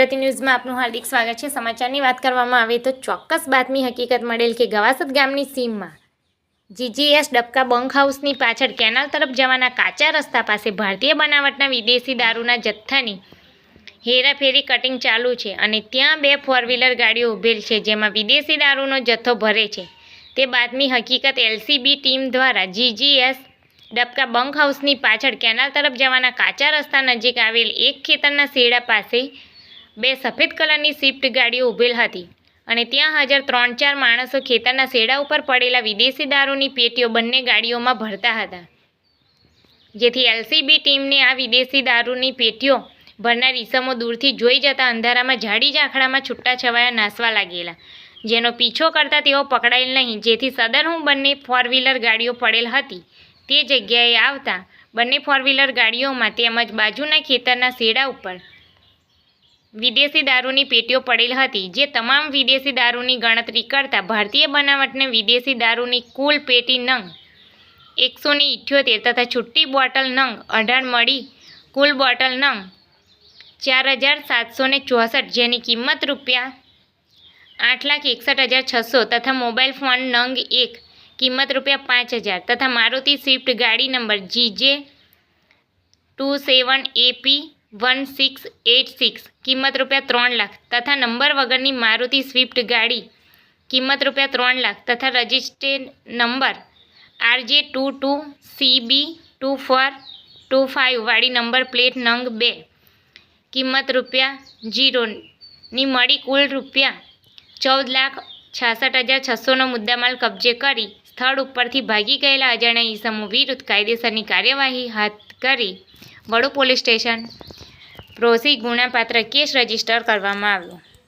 ગુજરાતી ન્યૂઝમાં આપનું હાર્દિક સ્વાગત છે. સમાચારની વાત કરવામાં આવે તો ચોક્કસ બાતમી હકીકત મળેલ કે ગવાસદ ગામની સીમમાં જીજીએસ ડબકા બંક હાઉસની પાછળ કેનાલ તરફ જવાના કાચા રસ્તા પાસે ભારતીય બનાવટના વિદેશી દારૂના જથ્થાની હેરાફેરી કટિંગ ચાલુ છે અને ત્યાં બે ફોર વ્હીલર ગાડીઓ ઉભેલ છે જેમાં વિદેશી દારૂનો જથ્થો ભરે છે. તે બાતમી હકીકત એલસીબી ટીમ દ્વારા જીજીએસ ડબકા બંક હાઉસની પાછળ કેનાલ તરફ જવાના કાચા રસ્તા નજીક આવેલ એક ખેતરના શેડા પાસે બે સફેદ કલરની સ્વિફ્ટ ગાડીઓ ઊભેલ હતી અને ત્યાં હાજર ત્રણ ચાર માણસો ખેતરના શેડા ઉપર પડેલા વિદેશી દારૂની પેટીઓ બંને ગાડીઓમાં ભરતા હતા. જેથી એલસીબી ટીમને આ વિદેશી દારૂની પેટીઓ ભરનાર ઈસમો દૂરથી જોઈ જતા અંધારામાં જાડી ઝાંખડામાં છૂટાછવાયા નાસવા લાગેલા. જેનો પીછો કરતા તેઓ પકડાયેલ નહીં. જેથી સદનહું બંને ફોર વ્હીલર ગાડીઓ પડેલ હતી. તે જગ્યાએ આવતા બંને ફોર વ્હીલર ગાડીઓમાં તેમજ બાજુના ખેતરના શેડા ઉપર વિદેશી દારૂની પેટીઓ પડેલ હતી, જે તમામ વિદેશી દારૂની ગણતરી કરતાં ભારતીય બનાવટને વિદેશી દારૂની કુલ પેટી નંગ એકસો ને ઇઠ્યોતેર તથા છુટ્ટી બોટલ નંગ અઢાર મળી કુલ બોટલ નંગ ચાર હજાર સાતસો ને ચોસઠ, જેની કિંમત રૂપિયા આઠ લાખ એકસઠ હજાર છસો તથા મોબાઈલ ફોન નંગ એક, કિંમત રૂપિયા પાંચ હજાર તથા મારુતિ સ્વિફ્ટ ગાડી number GJ two seven AP one six eight six કિંમત રૂપિયા ત્રણ લાખ તથા નંબર વગરની મારુતિ સ્વિફ્ટ ગાડી કિંમત રૂપિયા ત્રણ લાખ તથા registered number RJ two two CB two four two five વાળી નંબર પ્લેટ નંગ બે કિંમત રૂપિયા જીરોની મળી કુલ રૂપિયા ચૌદ લાખ છાસઠ હજાર છસોનો મુદ્દામાલ કબજે કરી સ્થળ ઉપરથી ભાગી ગયેલા અજાણ્યા ઈસમો વિરુદ્ધ કાયદેસરની કાર્યવાહી હાથ કરી વડુ પોલીસ સ્ટેશન. પ્રોસી ગુનાપાત્ર કેસ રજિસ્ટર કરવામાં આવ્યો.